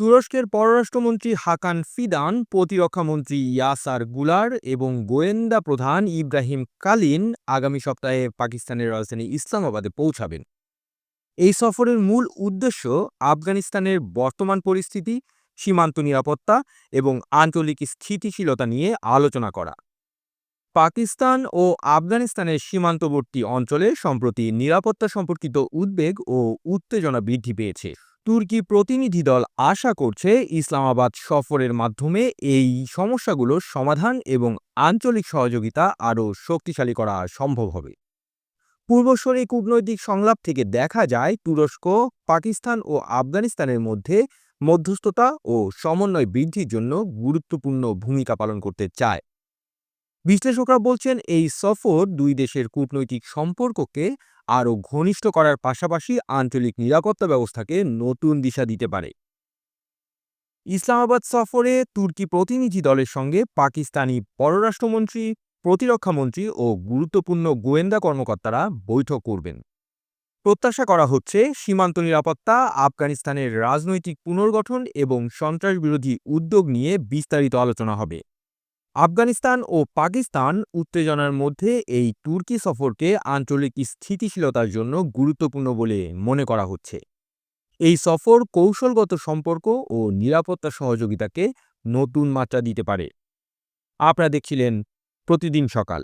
তুরস্কের পররাষ্ট্রমন্ত্রী হাকান ফিদান প্রতিরক্ষামন্ত্রী ইয়াসারগুলার এবং গোয়েন্দা প্রধান ইব্রাহিম কালিন আগামী সপ্তাহে পাকিস্তানের রাজধানী ইসলামাবাদে পৌঁছাবেন। এই সফরের মূল উদ্দেশ্য আফগানিস্তানের বর্তমান পরিস্থিতি, সীমান্ত নিরাপত্তা এবং আঞ্চলিক স্থিতিশীলতা নিয়ে আলোচনা করা। পাকিস্তান ও আফগানিস্তানের সীমান্তবর্তী অঞ্চলে সম্প্রতি নিরাপত্তা সম্পর্কিত উদ্বেগ ও উত্তেজনা বৃদ্ধি পেয়েছে। তুর্কি প্রতিনিধি দল আশা করছে ইসলামাবাদ সফরের মাধ্যমে এই সমস্যাগুলোর সমাধান এবং আঞ্চলিক সহযোগিতা আরও শক্তিশালী করা সম্ভব হবে। পূর্বসরী কূটনৈতিক সংলাপ থেকে দেখা যায়, তুরস্ক, পাকিস্তান ও আফগানিস্তানের মধ্যে মধ্যস্থতা ও সমন্বয় বৃদ্ধির জন্য গুরুত্বপূর্ণ ভূমিকা পালন করতে চায়। বিশ্লেষকরা বলছেন, এই সফর দুই দেশের কূটনৈতিক সম্পর্ককে আরও ঘনিষ্ঠ করার পাশাপাশি আঞ্চলিক নিরাপত্তা ব্যবস্থাকে নতুন দিশা দিতে পারে। ইসলামাবাদ সফরে তুর্কি প্রতিনিধি দলের সঙ্গে পাকিস্তানি পররাষ্ট্রমন্ত্রী প্রতিরক্ষামন্ত্রী ও গুরুত্বপূর্ণ গোয়েন্দা কর্মকর্তারা বৈঠক করবেন। প্রত্যাশা করা হচ্ছে, সীমান্ত নিরাপত্তা, আফগানিস্তানের রাজনৈতিক পুনর্গঠন এবং সন্ত্রাসবিরোধী উদ্যোগ নিয়ে বিস্তারিত আলোচনা হবে। আফগানিস্তান ও পাকিস্তান উত্তেজনার মধ্যে এই তুর্কি সফরকে আঞ্চলিক স্থিতিশীলতার জন্য গুরুত্বপূর্ণ বলে মনে করা হচ্ছে। এই সফর কৌশলগত সম্পর্ক ও নিরাপত্তা সহযোগিতাকে নতুন মাত্রা দিতে পারে। আপনারা দেখছিলেন প্রতিদিন সকাল।